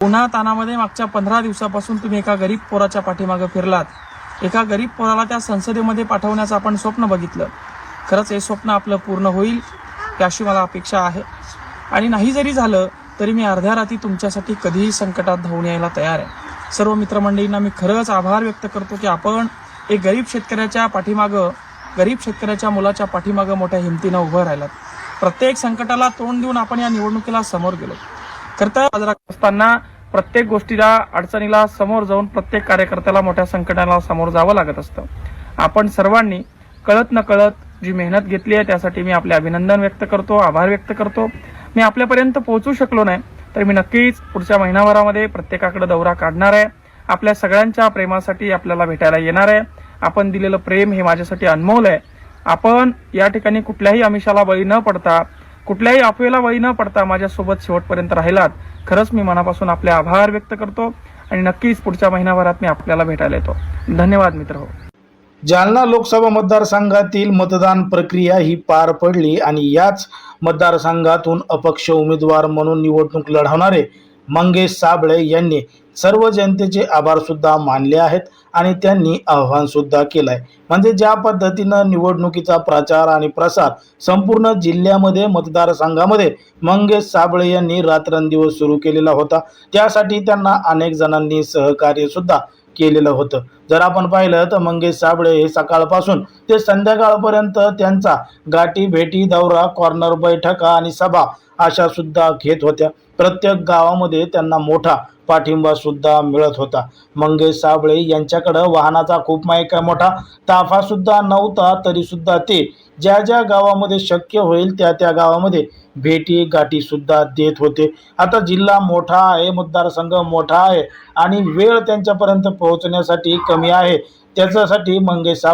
पुन्हा तानामध्ये मागच्या पंधरा दिवसापासून तुम्ही एका गरीब पोराच्या पाठीमागं फिरलात. एका गरीब पोराला त्या संसदेमध्ये पाठवण्याचं आपण स्वप्न बघितलं. खरंच हे स्वप्न आपलं पूर्ण होईल याशी मला अपेक्षा आहे. आणि नाही जरी झालं तरी मी अर्ध्या रात्री तुमच्यासाठी कधीही संकटात धावून यायला तयार आहे. सर्व मित्रमंडळींना मी खरंच आभार व्यक्त करतो की आपण एक गरीब शेतकऱ्याच्या पाठीमागं गरीब शेतकऱ्याच्या मुलाच्या पाठीमागं मोठ्या हिमतीनं उभं राहिलात. प्रत्येक संकटाला तोंड देऊन आपण या निवडणुकीला समोर गेलो. खरं तर बाजारात असताना प्रत्येक गोष्टीला अडचणीला समोर जाऊन प्रत्येक कार्यकर्त्याला मोठ्या संकटाला समोर जावं लागत असतं. आपण सर्वांनी कळत न कळत जी मेहनत घेतली आहे त्यासाठी मी आपले अभिनंदन व्यक्त करतो आभार व्यक्त करतो. मी आपल्यापर्यंत पोहोचू शकलो नाही तर मी नक्कीच पुढच्या महिनाभरामध्ये प्रत्येकाकडे दौरा काढणार आहे. आपल्या सगळ्यांच्या प्रेमासाठी आपल्याला भेटायला येणार आहे. आपण दिलेलं प्रेम हे माझ्यासाठी अनमोल आहे. आपण या ठिकाणी कुठल्याही आमिषाला बळी न पडता कुठल्याही अफवेला बळी न पडता माझ्यासोबत शेवटपर्यंत राहिलात. खरंच मी मनापासून आपले आभार व्यक्त करतो आणि नक्कीच पुढच्या महिनाभरात मी आपल्याला भेटायला येतो. धन्यवाद मित्र हो. जालना लोकसभा मतदारसंघातील मतदान प्रक्रिया ही पार पडली आणि याच मतदारसंघातून अपक्ष उमेदवार म्हणून निवडणूक लढवणारे मंगेश साबळे यांनी सर्व जनतेचे आभारसुद्धा मानले आहेत आणि त्यांनी आव्हानसुद्धा केलं आहे म्हणजे ज्या पद्धतीनं निवडणुकीचा प्रचार आणि प्रसार संपूर्ण जिल्ह्यामध्ये मतदारसंघामध्ये मंगेश साबळे यांनी रात्रंदिवस सुरू केलेला होता त्यासाठी त्यांना अनेक जणांनी सहकार्यसुद्धा केलेलं होतं. जर आपण पाहिलं तर मंगेश साबळे हे सकाळपासून ते संध्याकाळपर्यंत त्यांचा गाठी भेटी दौरा कॉर्नर बैठका आणि सभा अशा सुद्धा घेत होत्या. प्रत्येक गावामध्ये त्यांना मोठा पाठिंबा सुद्धा मिळत होता. मंगेश साबळे यांच्याकडं वाहनाचा खूप मायका मोठा. ताफा सुद्धा नव्हता तरी सुद्धा ते ज्या ज्या गावामध्ये शक्य होईल त्या त्या गावामध्ये भेटी गाठी सुद्धा देत होते. आता जिल्हा मोठा आहे मतदारसंघ मोठा आहे आणि वेळ त्यांच्यापर्यंत पोहोचण्यासाठी कमी आहे. त्याच्यासाठी मंगेश